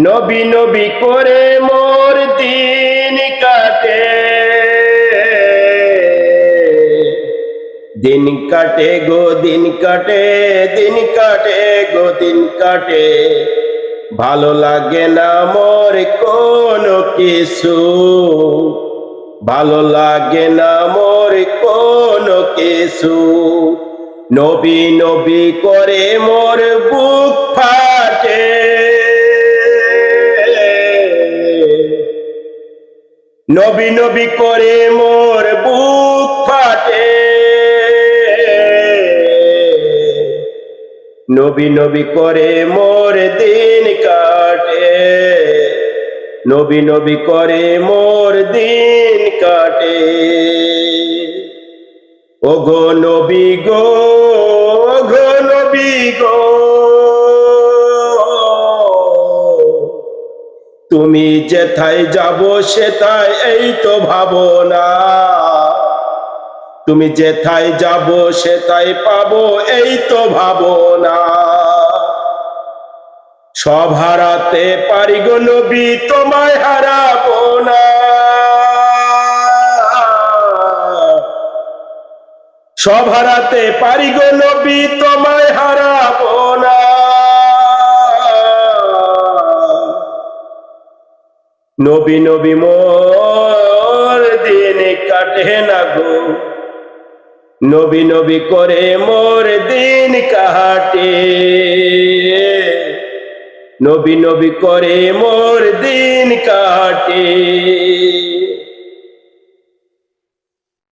নবী নবী করে মোর দিন কাটে। দিন কাটে গো, দিন কাটে দিন কাটে গো, দিন কাটে। ভালো লাগে না মোর কোনো কিছু। ভালো লাগে না মোর কোনো কিছু। নবী নবী করে মোর বুক ফাটে। নবী নবী করে মোর বুক ফাটে। নবী নবী করে মোর দিন কাটে। নবী নবী করে মোর দিন কাটে। ও গো নবী গো গো নবী গো। তুমি যেথায় যাব সেথায় এই তো ভাবনা। তুমি যেথায় যাব সেথায় পাবো এই তো ভাবনা। সব হারাতে পারি গো নবী, তোমায় হারাবো না। সব হারাতে পারি গো নবী, তোমায় হারাবো না। নবী নবী মোর দিন কাটে না গো। নবী নবী করে মোর দিন কাটে। নবী নবী করে মোর দিন কাটে।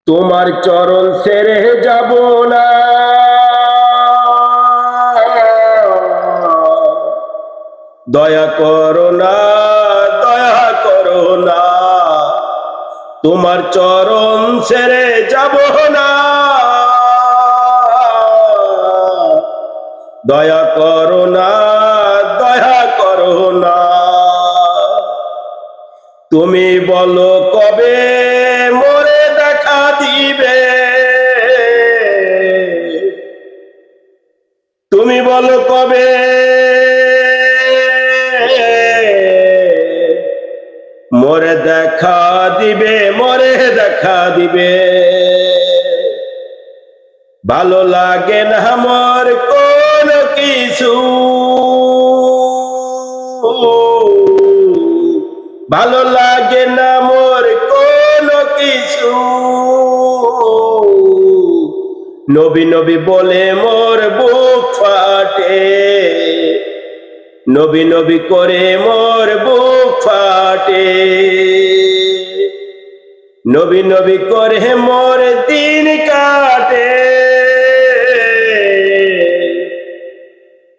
তোমার চরণ সেরে যাব না। দয়া করো না। তোমার চরণ ছেড়ে যাব না। দয়া করো না, দয়া করো না। তুমি বলো কবে মোরে দেখা দিবে? তুমি বলো কবে মোরে দেখা দিবে, মরে দেখা দিবে। ভালো লাগে না আমার কোন কিছু। ভালো লাগে না মোর কোন কিছু। নবী নবী বলে, মোর বুক ফাটে। নবী নবী করে মোর বুক ফাটে। নবী নবী করে মোর দিন কাটে।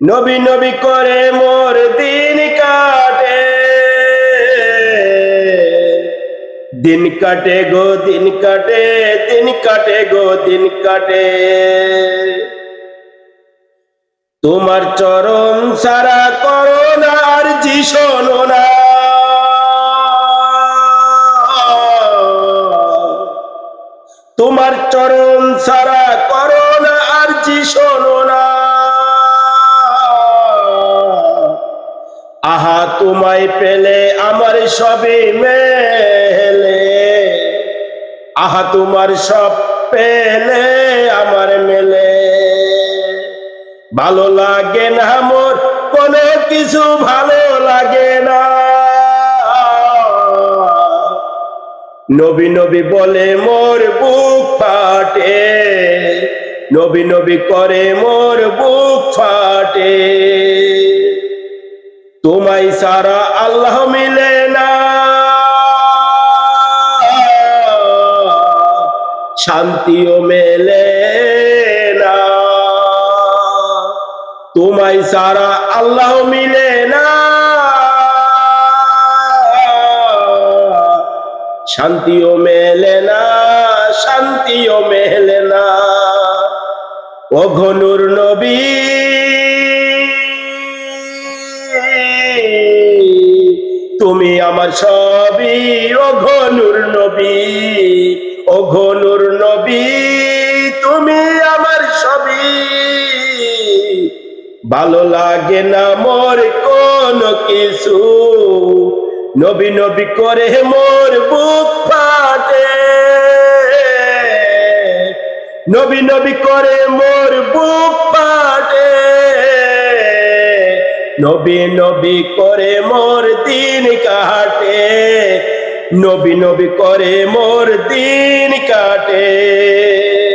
নবী নবী করে মোর দিন কাটে। দিন কাটে গো, দিন কাটে দিন কাটে গো, দিন কাটে। তোমার চরণ সারা করো না, আর জি শোনো না। তোমার চরণ সারা করো না, আর জি শোনো না। আহা, তোমায় পেলে আমার সবই মেলে। আহা, তোমার সব পেলে ভালো লাগে না মোর, কোনো কিছু ভালো লাগে না। নবী নবী বলে মোর বুক ফাটে, নবী নবী করে মোর বুক ফাটে। তোমায় সারা আল্লাহ মিলে না। শান্তিও মেলে তোমায় সারা আল্লাহ মিলে না। শান্তিও মেলে না, শান্তিও মেলে না। ও ঘনুর নবী, তুমি আমার সবই। ও ঘনুর নবী, ও ঘনুর নবী, তুমি ভালো লাগে না মোর কোন কিছু? নবী নবী করে মোর বুক ফাটে। নবী নবী করে মোর বুক ফাটে। নবী নবী করে মোর দিন কাটে। নবী নবী করে মোর দিন কাটে।